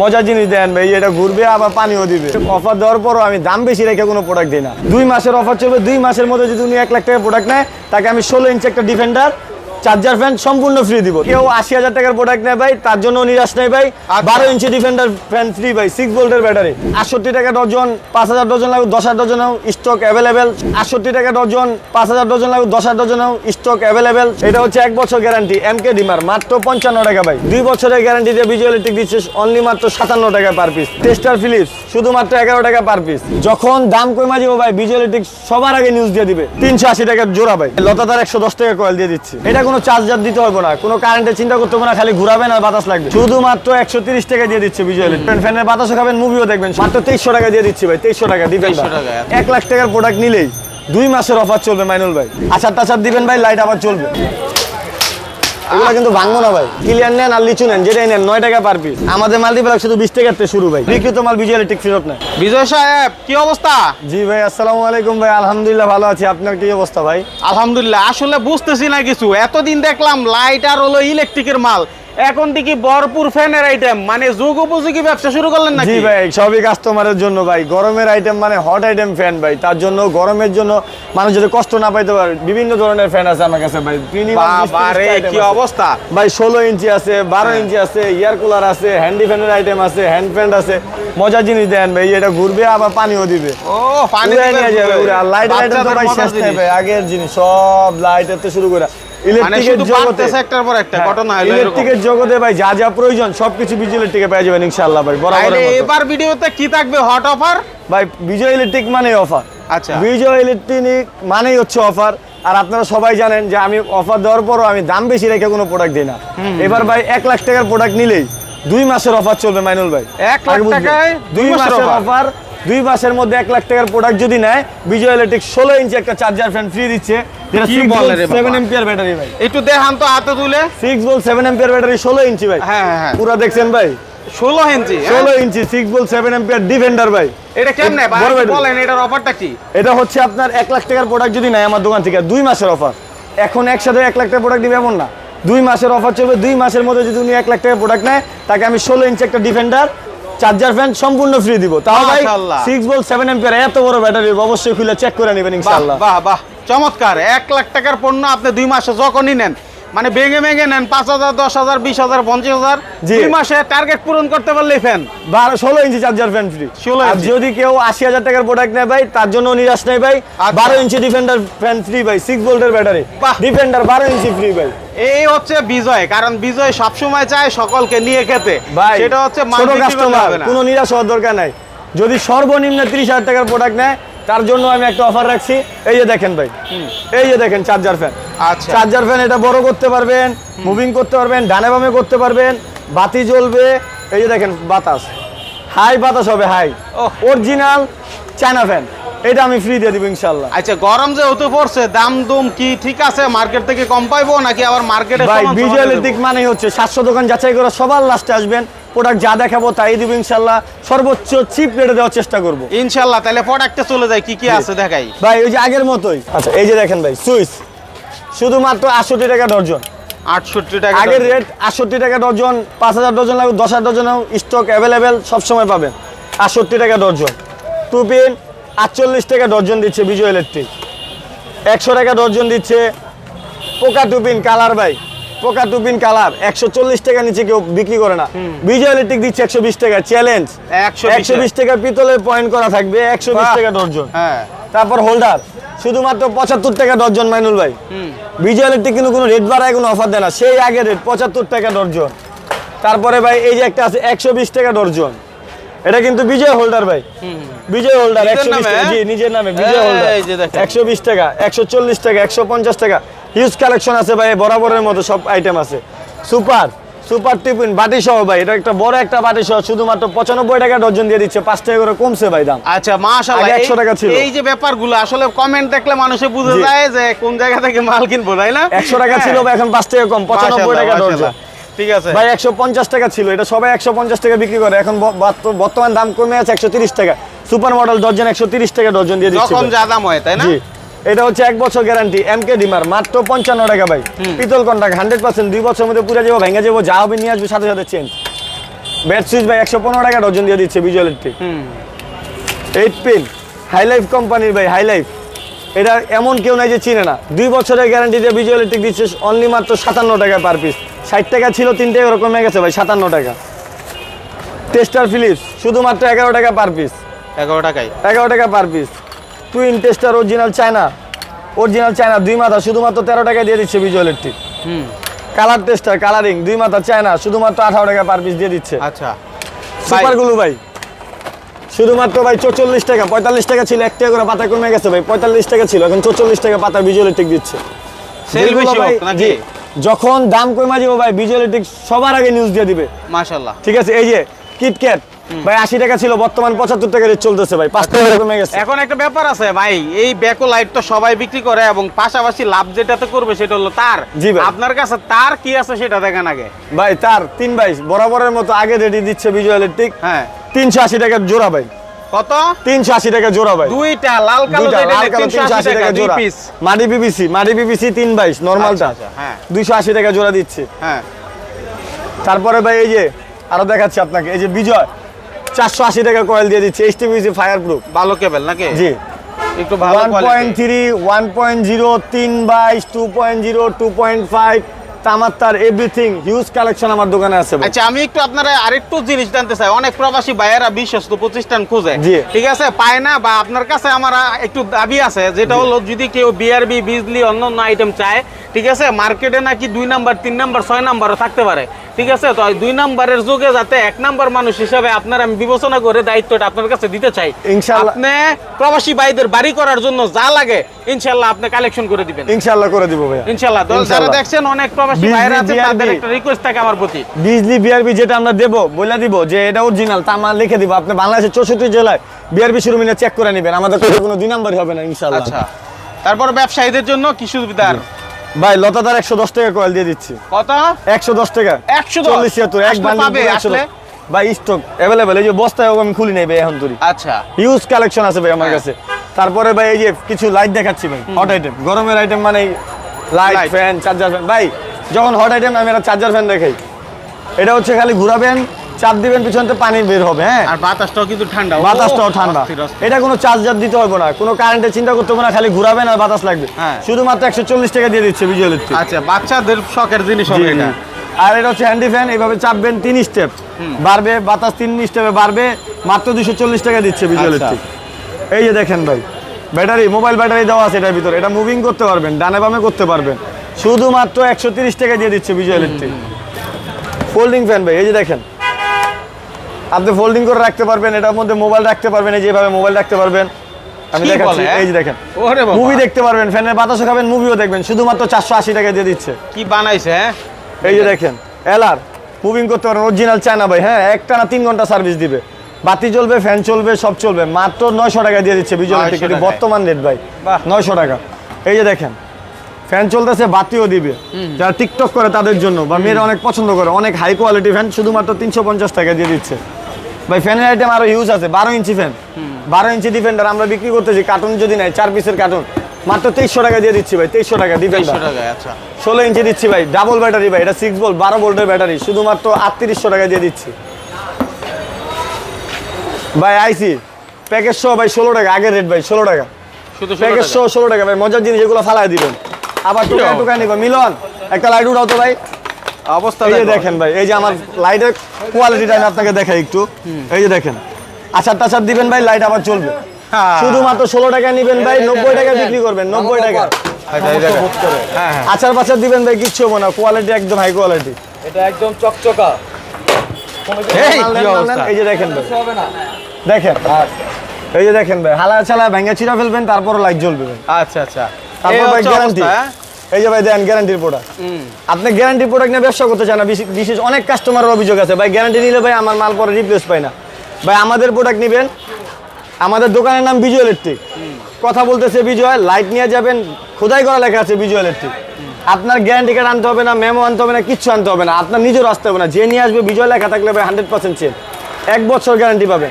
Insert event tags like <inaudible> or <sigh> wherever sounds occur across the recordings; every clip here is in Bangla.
মজার জিনিস দেন ভাই, এটা ঘুরবে, আবার পানিও দিবে। অফার দেওয়ার পরও আমি দাম বেশি রেখে কোনো প্রোডাক্ট দিই না। দুই মাসের অফার চলবে, দুই মাসের মধ্যে যদি উনি এক লাখ টাকা প্রোডাক্ট নেয়, তাকে আমি ষোলো ইঞ্চি একটা ডিফেন্ডার চার্জার ফ্যান সম্পূর্ণ ফ্রি দিব। কেউ আশি হাজার টাকার প্রোডাক্ট নেয় ভাই তার জন্য নিরাশ নেই ভাই। আচ্ছা। বারো ইঞ্চি ডিফেন্ডার ফ্যান ফ্রি ভাই সিক্স ভোল্টের ব্যাটারি আটষট্টি টাকা ডজন পাঁচ হাজার ডজন লাগবে দশ হাজার ডজন স্টক অ্যাভেলেবেল আটষট্টি টাকা ডজন পাঁচ হাজার ডজন লাগবে দশ হাজার ডজন স্টক অ্যাভেলেবেল এটা হচ্ছে এক বছর গ্যারান্টি এম কে ডিমার মাত্র পঞ্চান্ন টাকা ভাই। দুই বছরের গ্যারান্টি দিয়ে বিজয় ইলেকট্রিক দিচ্ছে অনলি মাত্র সাতান্ন টাকা পার পিস টেস্টার ফিলিপস শুধুমাত্র এগারো টাকা পার পিস যখন দাম কমে যাব ভাই বিজয় ইলেকট্রিক সবার আগে নিউজ দিয়ে দিবে। তিনশো আশি টাকার জোড়া ভাই। লতাদার একশো দশ টাকা কয়েল দিয়ে দিচ্ছে। এটা কোনো চার্জার দিতে হবে না। কোনো কারেন্টের চিন্তা করতে হবে না খালি ঘুরাবেন আর বাতাস লাগবে। শুধুমাত্র একশো তিরিশ টাকা দিয়ে দিচ্ছে বিজয় ফ্যান ফ্যানের বাতাসও খাবেন মুভিও দেখবেন। মাত্র তেইশশো টাকা দিয়ে দিচ্ছি ভাই তেইশশো টাকা দিবেন এক লাখ টাকার প্রোডাক্ট নিলেই দুই মাসের অফার চলবে মাইনুল ভাই। আচার টাচার দিবেন ভাই লাইট আবার চলবে। এগুলো কিন্তু ভাঙবো না ভাই। ক্লিয়ার নেন আর লিচু নেন যেটাই নেন নয় টাকা পার পিস আমাদের মাল্টিপ্লাক শুধু বিশ টাকার শুরু ভাই। বিক্রিত মাল বিজয় ইলেকট্রিক ফেরত নেয়। বিজয় সাহেব কি অবস্থা? জি ভাই আসসালামু আলাইকুম ভাই আলহামদুলিল্লাহ ভালো আছি। আপনার কি অবস্থা ভাই? আলহামদুলিল্লাহ আসলে বুঝতেছি না কিছু। এতদিন দেখলাম লাইট আর হলো ইলেকট্রিকের মাল। এখন থেকে ভরপুর ফ্যানের আইটেম মানে যুগ উপযোগী ব্যবসা শুরু করলেন জি ভাই সবই কাস্টমারের জন্য ভাই। গরমের আইটেম মানে হট আইটেম ফ্যান ভাই। তার জন্য গরমের জন্য মানুষ যদি কষ্ট না পাইতে পারে বিভিন্ন ধরনের ফ্যান আছে আমার কাছে ভাই। Minimum 20 বাবা রে 30 item কি অবস্থা? ভাই ষোলো ইঞ্চি আছে বারো ইঞ্চি আছে এয়ার কুলার আছে হ্যান্ডি ফ্যানের আইটেম আছে হ্যান্ড ফ্যান আছে। মজার জিনিস দেন ভাই এটা ঘুরবে আবার পানিও দিবে। ও পানি দিবেন যাবে আর লাইট লাইট তো ভাই শেষ নেই ভাই আগের জিনিস সব লাইটের তো শুরু করে। ইলেকট্রিকের জগতে বাড়তেছে একটার পর একটা ঘটনা হলো এরকম। ইলেকট্রিকের জগতে ভাই যা যা প্রয়োজন সবকিছু বিজয় ইলেকট্রিকে পেয়ে যাবেন ইনশাআল্লাহ ভাই বরাবর এবার ভিডিওতে কি থাকবে? হট অফার ভাই বিজয় ইলেকট্রিক মানে অফার আচ্ছা। বিজয় ইলেকট্রিক মানেই হচ্ছে অফার আর আপনারা সবাই জানেন যে আমি অফার দেওয়ার পরও আমি দাম বেশি রেখে কোনো প্রোডাক্ট দিই না। এবার ভাই এক লাখ টাকার প্রোডাক্ট নিলেই দুই মাসের অফার চলবে মাইনুল ভাই। এক লাখ টাকায় দুই মাসের অফার দুই মাসের মধ্যে এক লাখ টাকার প্রোডাক্ট যদি নেয় বিজয় ইলেকট্রিক ষোলো ইঞ্চি একটা চার্জার ফ্যান ফ্রি দিচ্ছে। একটু দেখান তো হাতে তুলে। সিক্স বল সেভেন এম্পিয়ার ব্যাটারি ষোলো ইঞ্চি ভাই। হ্যাঁ হ্যাঁ হ্যাঁ। পুরো দেখছেন ভাই? ষোলো ইঞ্চি? ষোলো ইঞ্চি সিক্স বল সেভেন এম্পিয়ার ডিফেন্ডার ভাই। এটা কেমনে। বলেন এটার অফারটা কি? এটা হচ্ছে আপনার এক লাখ টাকার প্রোডাক্ট যদি নেয় আমার দোকান থেকে দুই মাসের অফার এখন একসাথে এক লাখ প্রোডাক্ট দিবে এমন না। দুই মাসের অফার চলবে দুই মাসের মধ্যে যদি উনি এক লাখ টাকার প্রোডাক্ট নেয় তাকে আমি ষোলো ইঞ্চি একটা ডিফেন্ডার চার্জার ফ্যান সম্পূর্ণ ফ্রি দিব। তাও ভাই মাশাআল্লাহ। সিক্স বল সেভেন এম্পিয়ার এত বড় ব্যাটারি অবশ্যই খুলে চেক করে নেবেন ইনশাআল্লাহ। বাহ বাহ চমৎকার। এক লাখ টাকার পণ্য আপনি দুই মাসে যখনই নেন মানে ভেঙে ভেঙে নেন পাঁচ হাজার দশ হাজার বিশ হাজার পঞ্চাশ হাজার। দুই মাসে টার্গেট পূরণ করতে পারলেই ফ্যান ষোলো ইঞ্চি চার্জার ফ্যান ফ্রি 16 আর ইঞ্চি। যদি কেউ আশি হাজার টাকার প্রোডাক্ট নেয় ভাই তার জন্য নিরাশ নেই ভাই আচ্ছা। বারো ইঞ্চি ডিফেন্ডার ফ্যান ফ্রি ভাই সিক্স ভোল্টের ব্যাটারি ডিফেন্ডার বারো ইঞ্চি ফ্রি ভাই এই হচ্ছে বিজয় কারণ বিজয় সবসময় চায় সকলকে নিয়ে খেতে ভাই সেটা হচ্ছে। কোনো নিরাশ হওয়ার দরকার নাই যদি সর্বনিম্ন তিরিশ হাজার টাকার প্রোডাক্ট নেয় তার জন্য আমি একটা অফার রাখছি। এই যে দেখেন ভাই। এই যে দেখেন চার্জার ফ্যান আচ্ছা। চার্জার ফ্যান এটা বড় করতে পারবেন মুভিং করতে পারবেন ডানে বামে করতে পারবেন বাতি জ্বলবে। এই যে দেখেন বাতাস। হাই বাতাস হবে হাই। অরিজিনাল চায়না ফ্যান এটা আমি ফ্রি দিয়ে দিব ইনশাল্লাহ আচ্ছা গরম যে হতে পড়ছে দাম দুম কি ঠিক আছে? মার্কেট থেকে কম পাইবো নাকি আবার মার্কেটে ভাই বিজয় দিক মানেই হচ্ছে সাতশো দোকান যাচাই করে সবার লাস্টে আসবেন। প্রোডাক্ট যা দেখাবো তাই দিব ইনশাল্লাহ। সর্বোচ্চ চিপ রেটে দেওয়ার চেষ্টা করব। ইনশাল্লাহ তাহলে প্রোডাক্টে চলে যায় কি কি আছে দেখাই? ভাই ওই যে আগের মতোই। আচ্ছা এই যে দেখেন ভাই সুইচ। শুধুমাত্র আটষট্টি টাকা ডর্জন আটষট্টি টাকা আগের রেট আটষট্টি টাকা ডর্জন পাঁচ হাজার ডর্জন লাগবে দশ হাজার ডর্জন স্টক অ্যাভেলেবেল সবসময় পাবেন। আটষট্টি টাকা ডর্জন টু পিন আটচল্লিশ টাকা ডর্জন দিচ্ছে বিজয় ইলেকট্রিক একশো টাকা ডর্জন দিচ্ছে পোকা টুপিন কালার ভাই। পোকা টুপিন কালার একশো চল্লিশ টাকা নিচে কেউ বিক্রি করে না। বিজয় ইলেকট্রিক দিচ্ছে একশো বিশ টাকা চ্যালেঞ্জ একশো বিশ টাকা। পিতলের পয়েন্ট করা থাকবে একশো বিশ টাকা ডর্জন। হ্যাঁ। তারপর হোল্ডার শুধুমাত্র পঁচাত্তর টাকা ডর্জন মাইনুল ভাই। বিজয় ইলেকট্রিক কিন্তু কোনো রেট বাড়ায় কোনো অফার দেয় না। সেই আগে রেট পঁচাত্তর টাকা ডর্জন। তারপরে ভাই এই যে একটা আছে একশো বিশ টাকা ডর্জন। এটা কিন্তু বিজয় হোল্ডার ভাই। বিজয় হোল্ডার একশো জি হ্যাঁ? নিজের নামে বিজয় হোল্ডার একশো বিশ টাকা একশো চল্লিশ টাকা একশো পঞ্চাশ টাকা। হিউজ কালেকশন আছে ভাই বরাবরের মতো সব আইটেম আছে। সুপার সুপার টিফিন বাটি সহ ভাই এটা একটা বড় একটা বাটি সহ শুধুমাত্র পঁচানব্বই টাকা ডর্জন দিয়ে দিচ্ছে পাঁচ টাকা করে কমছে ভাই দাম। আচ্ছা মাশাআল্লাহ 100 টাকা ছিল। এই যে ব্যাপারগুলো আসলে কমেন্ট দেখলে মানুষে বুঝে যায় যে কোন জায়গা থেকে মাল কিনবো তাই না? একশো টাকা। ছিল ভাই এখন পাঁচ টাকা কম পঁচানব্বই টাকা মাশাআল্লাহ। ঠিক আছে। ভাই একশো পঞ্চাশ টাকা ছিল এটা সবাই একশো পঞ্চাশ টাকা বিক্রি করে এখন বর্তমান দাম কমে আছে একশো তিরিশ টাকা। সুপার মডেল ডর্জন একশো তিরিশ টাকা ডর্জন দিয়ে দিচ্ছি যখন যা দাম হয় তাই না? এটা হচ্ছে এক বছর গ্যারান্টি এম কে ডিমার মাত্র পঞ্চান্ন টাকা ভাই। পিতল কন্টাক্ট হান্ড্রেড পার্সেন্ট দুই বছরের মধ্যে পুরো যাব ভেঙে যাব যা হবে নিয়ে আসবে সাথে সাথে চেঞ্জ ব্যাট সুইচ ভাই একশো পনেরো টাকা ডজন দিয়ে দিচ্ছে হুম। এইট পিন হাইলাইফ কোম্পানির ভাই হাইলাইফ এটা এমন কেউ নাই যে চিনে না। দুই বছরের গ্যারান্টি দিয়ে বিজয় ইলেকট্রিক দিচ্ছে অনলি মাত্র সাতান্ন টাকা পার পিস ষাট টাকা ছিল তিনটে এরকম কমে গেছে ভাই সাতান্ন টাকা। টেস্টার ফিলিপস শুধুমাত্র এগারো টাকা পার পিস এগারো টাকায়। এগারো টাকা per piece twin tester original China original China দুই মাথা শুধুমাত্র তেরো টাকা দিয়ে দিচ্ছে বিজয় ইলেকট্রিক হুম। কালার টেস্টার কালারিং দুই মাথা চায়না শুধুমাত্র আঠারো টাকা পার পিস দিয়ে দিচ্ছে। আচ্ছা। সুপারগুলো ভাই। শুধুমাত্র ভাই চৌচল্লিশ টাকা পঁয়তাল্লিশ টাকা ছিল এক টাকা করে পাতা কমে গেছে ভাই পঁয়তাল্লিশ টাকা ছিল এখন চৌচল্লিশ টাকা পাতা বিজয় ইলেকট্রিক দিচ্ছে। যখন দাম কমে যাব ভাই বিজয় ইলেকট্রিক সবার আগে নিউজ দিয়ে দিবে। মাশাল্লাহ ঠিক আছে এই যে কিটক্যাট ভাই আশি টাকা ছিল বর্তমান পঁচাত্তর টাকা রেট চলতেছে ভাই পাঁচ টাকা কমে গেছে। এখন একটা ব্যাপার আছে ভাই এই ব্যাকো লাইট তো সবাই বিক্রি করে এবং পাশাপাশি লাভ যেটাতে করবে সেটা হলো তার। জি ভাই। আপনার কাছে তার কি আছে সেটা দেখেন আগে। ভাই তার তিন বাইশ বরাবরের মতো আগে রেডি দিচ্ছে বিজয় ইলেকট্রিক হ্যাঁ। তিনশো আশি টাকা জোড়া ভাই। কত? তিনশো আশি টাকা জোড়া ভাই। দুইটা লাল কালো যেটা টাকা জোড়া। পিস মাটি বিবিসি মাটি বিবিসি তিন বাইশ নর্মালটা হ্যাঁ। দুইশো আশি টাকা জোড়া দিচ্ছে। হ্যাঁ। তারপরে ভাই এই যে আরও দেখাচ্ছি আপনাকে এই যে বিজয় চারশো আশি টাকা কয়েল দিয়ে দিচ্ছে এইচ টিভিসি ফায়ার প্রুফ ভালো কেবল নাকি? জি। একটু ভালো one point three one point zero তিন বাইশ two point zero two point five তামার তার এভরিথিং হিউজ কালেকশন আমার দোকানে আছে আচ্ছা আমি একটু আপনারা আরেকটু জিনিস জানতে চাই। অনেক প্রবাসী ভাইয়েরা বিশ্বস্ত প্রতিষ্ঠান খুঁজে। ঠিক আছে? পায় না বা আপনার কাছে আমার একটু দাবি আছে যেটা হলো যদি কেউ বিআরবি বিজলি অন্য অন্য আইটেম চায় ঠিক আছে? মার্কেটে নাকি দুই নাম্বার তিন নাম্বার ছয় নাম্বারও থাকতে পারে। ঠিক আছে? তো দুই নাম্বারের যুগে যাতে এক নাম্বার মানুষ হিসাবে আপনার আমি বিবেচনা করে দায়িত্বটা আপনার কাছে দিতে চাই। আপনি প্রবাসী ভাইদের বাড়ি করার জন্য যা লাগে ইনশাল্লাহ আপনি কালেকশন করে দিবেন। ইনশাল্লাহ করে দিব ভাইয়া। ইনশাল্লাহ। তো যারা দেখছেন অনেক প্রবাসী ভাইয়েরা আছে তাদের একটা রিকোয়েস্ট থাকে আমার প্রতি। বিজলি বিআরবি যেটা আমরা দেবো বলে দিব যে এটা অরিজিনাল তা আমরা লিখে দিব। আপনি বাংলাদেশের চৌষট্টি জেলায় বিআরবি শোরুমিনে চেক করে নেবেন। আমাদের কোনো দুই নাম্বারই হবে না ইনশাল্লাহ। আচ্ছা। তারপর ব্যবসায়ীদের জন্য কি সুবিধার ভাই লতাদার একশো দশ টাকা কয়েল দিয়ে দিচ্ছি। কত? একশো দশ টাকা। 110 চল্লিশ ছিয়াত্তর এক বান্ডিল পাবে, পুরো 110 আসলে? ভাই স্টক অ্যাভেলেবেল এই যে বস্তায় আমি খুলি নেই ভাই এখন তুরি আচ্ছা। হিউজ কালেকশন আছে ভাই আমার হ্যাঁ। কাছে। তারপরে ভাই এই যে কিছু লাইট দেখাচ্ছি ভাই হট আইটেম গরমের আইটেম মানে লাইট। ফ্যান চার্জার ফ্যান ভাই যখন হট আইটেম আমি একটা চার্জার ফ্যান দেখাই। এটা হচ্ছে খালি ঘুরাবেন চাপ দিবেন পিছন থেকে পানি বের হবে হ্যাঁ? আর বাতাসটাও কিন্তু ঠান্ডা। বাতাসটাও ঠান্ডা। এটা কোনো চার্জ চার্জার দিতে হবে না। কোনো কারেন্টের চিন্তা করতে হবে না খালি ঘুরাবেন আর বাতাস লাগবে। হ্যাঁ। শুধুমাত্র একশো চল্লিশ টাকা দিয়ে দিচ্ছে বিজয় ইলেকট্রিক আচ্ছা বাচ্চাদের শখের জিনিস হবে এটা। আর এটা হচ্ছে হ্যান্ডি ফ্যান এইভাবে চাপবেন তিন স্টেপ বাড়বে বাতাস তিন স্টেপে বাড়বে মাত্র দুশো চল্লিশ টাকা দিচ্ছে বিজয় আচ্ছা। ইলেকট্রিক এই যে দেখেন ভাই ব্যাটারি মোবাইল ব্যাটারি দেওয়া আছে এটার ভিতরে। এটা মুভিং করতে পারবেন ডানে বামে করতে পারবেন। শুধুমাত্র একশো তিরিশ টাকা দিয়ে দিচ্ছে বিজয় ইলেকট্রিক ফোল্ডিং ফ্যান ভাই এই যে দেখেন। আপনি ফোল্ডিং করে রাখতে পারবেন এটার মধ্যে মোবাইল রাখতে পারবেন এই যেভাবে মোবাইল রাখতে পারবেন। আমি দেখাচ্ছি হ্যাঁ? এই যে দেখেন। ওরে বাবা। মুভি দেখতে পারবেন ফ্যানের বাতাসও খাবেন মুভিও দেখবেন শুধুমাত্র চারশো আশি টাকা দিয়ে দিচ্ছে। কি বানাইছে হ্যাঁ? এই যে দেখেন এলআর মুভিং করতে পারেন অরিজিনাল চায়না ভাই হ্যাঁ একটা না তিন ঘণ্টা সার্ভিস দিবে। বাতি চলবে ফ্যান চলবে সব চলবে মাত্র নয়শো টাকা দিয়ে দিচ্ছে বিজয় 900 টিকিট বর্তমান রেট ভাই। নয়শো টাকা। এই যে দেখেন ফ্যান চলতেছে বাতিও দিবে। যারা টিকটক করে তাদের জন্য বা মেয়েরা অনেক পছন্দ করে অনেক হাই কোয়ালিটি ফ্যান শুধুমাত্র তিনশো পঞ্চাশ টাকা দিয়ে দিচ্ছে। ভাই ফ্যানের আইটেম আরও ইউজ আছে বারো ইঞ্চি ফ্যান বারো ইঞ্চি ডিফেন্ডার আমরা বিক্রি করতেছি কার্টুন যদি নাই চার পিসের কার্টুন মাত্র তেইশশো টাকা দিয়ে দিচ্ছি ভাই তেইশশো টাকা ডিফেন্ডার আচ্ছা। ষোলো ইঞ্চি দিচ্ছি ভাই ডাবল ব্যাটারি ভাই এটা সিক্স ভোল্ট বারো ভোল্টের ব্যাটারি শুধুমাত্র আটত্রিশশো টাকা দিয়ে দিচ্ছি। ভাই আইসি প্যাকেজ সহ ভাই ষোলো টাকা আগের রেট ভাই ষোলো টাকা। শুধু প্যাকেজ। সহ ষোলো টাকা ভাই মজার জিনিস এগুলো ফালাই দিবেন। আবার টুকা টুকা নিব মিলন একটা লাইট উঠাও তো ভাই। অবস্থা এই যে দেখেন ভাই এই যে আমার লাইটের কোয়ালিটিটা আমি আপনাকে দেখাই একটু। এই যে দেখেন আচার টাচার দিবেন ভাই লাইট আবার চলবে। হ্যাঁ। শুধুমাত্র ষোলো টাকা নিবেন ভাই নব্বই টাকা বিক্রি করবেন নব্বই টাকা। হ্যাঁ হ্যাঁ। আচার পাচার দিবেন ভাই কিচ্ছু হবে না কোয়ালিটি একদম হাই কোয়ালিটি এটা একদম চকচকা। এই যে দেখেন ভাই। দেখেন। এই যে দেখেন ভাই হালা চালা ভেঙে চিরা ফেলবেন তারপর লাইট জ্বলবে আচ্ছা আচ্ছা। তারপর ভাই গ্যারান্টি অবস্থা? এই যে ভাই দেন গ্যারান্টির প্রোডাক্ট। আপনি গ্যারান্টি প্রোডাক্ট নিয়ে ব্যবসা করতে চান না বিশেষ- বিশেষ অনেক কাস্টমারের অভিযোগ আছে। ভাই গ্যারান্টি নিলে ভাই আমার মাল পরে রিপ্লেস পাই না। ভাই আমাদের প্রোডাক্ট নেবেন আমাদের দোকানের নাম বিজয় ইলেকট্রিক কথা বলতেছে বিজয় লাইট নিয়ে যাবেন খোদাই করা লেখা আছে বিজয় ইলেকট্রিক আপনার গ্যারান্টি কার্ড আনতে হবে না মেমো আনতে হবে না কিচ্ছু আনতে হবে না। আপনার নিজের আসতে হবে না। যে নিয়ে আসবে বিজয় লেখা থাকলে ভাই হান্ড্রেড পার্সেন্ট চেন এক বছর গ্যারান্টি পাবেন।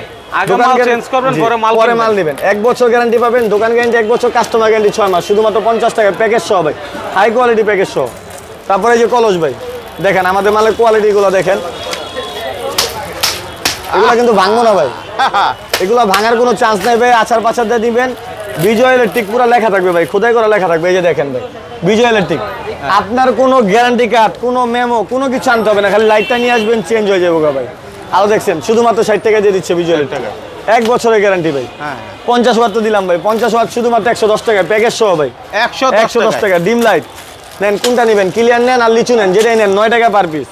গ্যারান্টি- পরে মাল নেবেন। এক বছর পাবেন দোকান গ্যারান্টি এক বছর কাস্টমার গ্যারান্টি ছয় মাস। শুধুমাত্র পঞ্চাশ টাকা প্যাকেজ সহ ভাই। হাই কোয়ালিটি প্যাকেজ সহ। তারপরে যে কলস ভাই দেখেন আমাদের মালের কোয়ালিটিগুলো দেখেন। এগুলো কিন্তু ভাঙবো না ভাই। <laughs> এগুলো ভাঙার কোনো চান্স নেই ভাই আচার পাচার দিয়ে দিবেন। বিজয় ইলেকট্রিক পুরো লেখা থাকবে ভাই খোদাই করা লেখা থাকবে। এই যে দেখেন ভাই বিজয় ইলেকট্রিক আপনার কোনো গ্যারান্টি কার্ড কোনো মেমো কোনো কিছু আনতে হবে না খালি লাইটটা নিয়ে আসবেন চেঞ্জ হয়ে যাবে ভাই। আরও দেখছেন শুধুমাত্র ষাট টাকা দিয়ে দিচ্ছে বিজয় টাকা। এক বছরের গ্যারান্টি ভাই। হ্যাঁ পঞ্চাশ ওয়াট তো দিলাম ভাই পঞ্চাশ ওয়াট শুধুমাত্র একশো দশ টাকা প্যাকেজ সহ ভাই। একশো একশো দশ টাকা ডিম লাইট নেন কোনটা নেবেন? ক্লিয়ার নেন আর লিচু নেন যেটাই নেন নয় টাকা পার পিস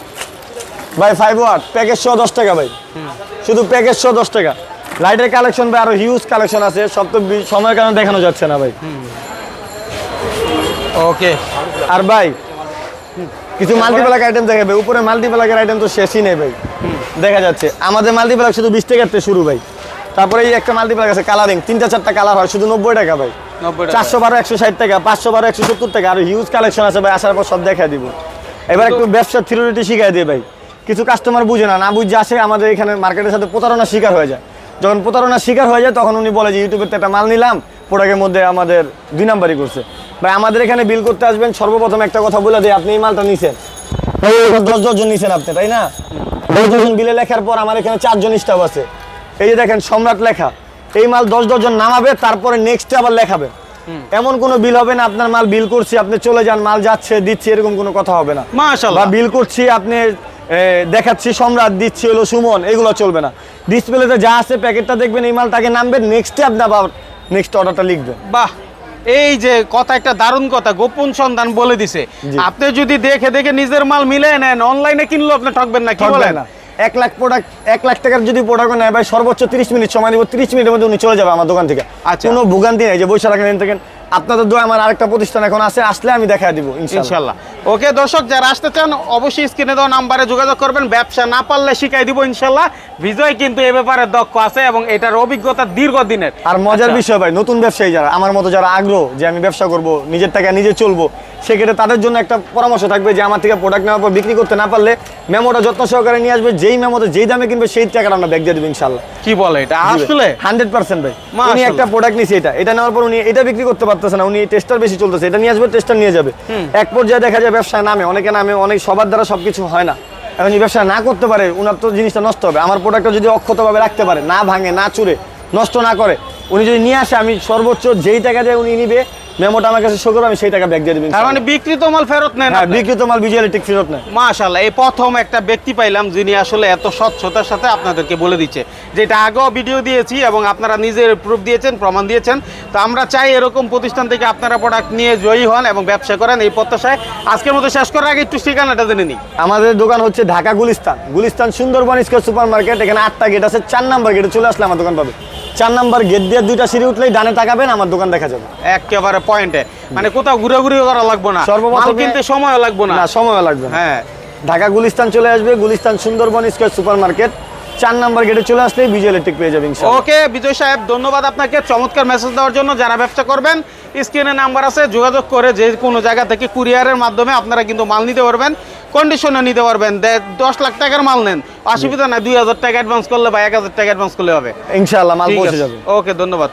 ভাই ফাইভ ওয়াট প্যাকেজ সহ দশ টাকা ভাই। শুধু প্যাকেজ সহ দশ টাকা। লাইটের কালেকশন ভাই আরও হিউজ কালেকশন আছে। সব তো সময়ের কারণে দেখানো যাচ্ছে না ভাই। ওকে আর ভাই কিছু মাল্টিপ্লাক আইটেম দেখাবে উপরে মাল্টিপ্লাকের আইটেম তো শেষই নেই ভাই। দেখা যাচ্ছে। আমাদের মাল্টিপ্লাক শুধু বিশ টাকার থেকে শুরু ভাই। তারপরে এই একটা মাল্টিপ্লাক আছে কালারিং। তিনটা চারটা কালার হয় শুধু নব্বই টাকা ভাই। চারশো বারো একশো ষাট টাকা পাঁচশো বারো একশো সত্তর টাকা। আর হিউজ কালেকশন আছে ভাই আসার পর সব দেখা দিব। এবার একটু ব্যবসার থিওরিটি শিখাই দিয়ে ভাই। কিছু কাস্টমার বুঝে না না বুঝে আসে আমাদের এখানে মার্কেটের সাথে প্রতারণার শিকার হয়ে যায়। যখন প্রতারণার শিকার হয়ে যায় তখন উনি বলে যে ইউটিউবের একটা মাল নিলাম প্রোডাক্টের মধ্যে আমাদের দুই নাম্বারই করছে। ভাই আমাদের এখানে বিল করতে আসবেন সর্বপ্রথম একটা কথা বলে দিই আপনি এই মালটা নিছেন। দশ দশজন নিছেন আপনি তাই না? দশ দশজন বিলে লেখার পর আমার এখানে চারজন স্টাফ আছে। এই যে দেখেন সম্রাট লেখা। এই মাল দশ দশজন নামাবে তারপরে নেক্সট আবার লেখাবে। এমন কোনো বিল হবে না আপনার মাল বিল করছি আপনি চলে যান মাল যাচ্ছে দিচ্ছে এরকম কোনো কথা হবে না। বা বিল করছি আপনি দেখাচ্ছি সম্রাট দিচ্ছি হলো সুমন এগুলো চলবে না। ডিসপ্লেতে যা আছে প্যাকেটটা দেখবেন এই মালটাকে নামবেন নেক্সটে আপনি আবার নেক্সট অর্ডারটা লিখবেন। বাহ। এই যে কথা একটা দারুণ কথা গোপন সন্ধান বলে দিছে। আপনি যদি দেখে দেখে নিজের মাল মিলে নেন অনলাইনে কিনলো আপনি ঠকবেন না কি বলেন? না। এক লাখ প্রোডাক্ট এক লাখ টাকার যদি প্রোডাক্ট নেয় ভাই সর্বোচ্চ তিরিশ মিনিট সময় দিব তিরিশ মিনিটের মধ্যে উনি চলে যাবে আমার দোকান থেকে। আচ্ছা। কোনো ভোগান্তি নেই যে বৈশাখ রাখেন থাকেন আপনাদের দোয়া আমার আরেকটা প্রতিষ্ঠান এখন আছে আসলে আমি দেখা দিব ইনশাল্লাহ ওকে দর্শক যারা আসতে চান অবশ্যই স্ক্রিনে দেওয়া নাম্বারে যোগাযোগ করবেন। ব্যবসা না পারলে শিখাই দিব ইনশাল্লাহ বিজয় কিন্তু এ ব্যাপারে দক্ষ আছে এবং এটার অভিজ্ঞতা দীর্ঘদিনের। আর মজার আচ্ছা। বিষয় ভাই নতুন ব্যবসায়ী যারা আমার মতো যারা আগ্রহ যে আমি ব্যবসা করব নিজের টাকা নিজে চলবো সেক্ষেত্রে তাদের জন্য একটা পরামর্শ থাকবে যে আমার থেকে প্রোডাক্ট নেওয়ার পর বিক্রি করতে না পারলে মেমোটা যত্ন সহকারে নিয়ে আসবে যেই মেমোতে যেই দামে কিনবে সেই টাকাটা আমরা ব্যাগ দিয়ে দেবো ইনশাল্লাহ কি বলে এটা? আসলে? হান্ড্রেড পার্সেন্ট ভাই। উনি একটা প্রোডাক্ট নিয়েছে এটা। এটা নেওয়ার পর উনি এটা বিক্রি করতে পারতেছে না উনি টেস্টার বেশি চলতেছে। এটা নিয়ে আসবে টেস্টার নিয়ে যাবে। এক পর্যায়ে দেখা যায় ব্যবসায় নামে অনেকে নামে অনেক সবার দ্বারা সবকিছু হয় না। এখন এই ব্যবসা না করতে পারে উনার তো জিনিসটা নষ্ট হবে। আমার প্রোডাক্টটা যদি অক্ষতভাবে রাখতে পারে না ভাঙে না চুরে নষ্ট না করে উনি যদি নিয়ে আসে আমি সর্বোচ্চ যেই টাকা দিয়ে উনি নিবে মেমোটা আমার কাছে শো করবে আমি সেই টাকা ব্যাগ দিয়ে দেবেন তার মানে বিক্রিত মাল ফেরত নেন হ্যাঁ? বিক্রিত মাল বিজয় ইলেকট্রিক ফেরত নেয়। মাশাল্লাহ এই প্রথম একটা ব্যক্তি পাইলাম যিনি আসলে এত স্বচ্ছতার সাথে আপনাদেরকে বলে দিচ্ছে। যেটা আগেও ভিডিও দিয়েছি এবং আপনারা নিজের প্রুফ দিয়েছেন প্রমাণ দিয়েছেন। তো আমরা চাই এরকম প্রতিষ্ঠান থেকে আপনারা প্রোডাক্ট নিয়ে জয়ী হন এবং ব্যবসা করেন এই প্রত্যাশায়। আজকের মতো শেষ করার আগে একটু ঠিকানাটা জেনে নিই। আমাদের দোকান হচ্ছে Dhaka Gulistan. Gulistan Sundarban square super market এখানে আটটা গেট আছে চার নাম্বার গেটে চলে আসলে আমার দোকান পাবে। চার নাম্বার গেট দিয়ে দুইটা সিঁড়ি উঠলেই ডানে তাকাবেন আমার দোকান দেখা যাবে। একেবারে পয়েন্টে। মানে কোথাও ঘুরে ঘুরাঘুরি করা লাগবে না। সর্বপ্রথমে- কিনতে সময় লাগবে না। সময় লাগবে হ্যাঁ। ঢাকা গুলিস্তান চলে আসবে Gulistan Sundarban square super market চার নাম্বার গেটে চলে আসলেই বিজয় ইলেকট্রিক পেয়ে যাবেন ওকে বিজয় সাহেব ধন্যবাদ আপনাকে। চমৎকার মেসেজ দেওয়ার জন্য যারা ব্যবসা করবেন স্ক্রিনে নাম্বার আছে যোগাযোগ করে যে কোনো জায়গা থেকে কুরিয়ারের মাধ্যমে আপনারা কিন্তু মাল নিতে পারবেন। কন্ডিশনে নিতে পারবেন। দশ লাখ টাকার মাল নেন। অসুবিধা নাই দুই হাজার টাকা অ্যাডভান্স করলে বা এক হাজার টাকা অ্যাডভান্স করলে হবে। ইনশাআল্লাহ মাল পৌঁছে যাবে। ওকে ধন্যবাদ।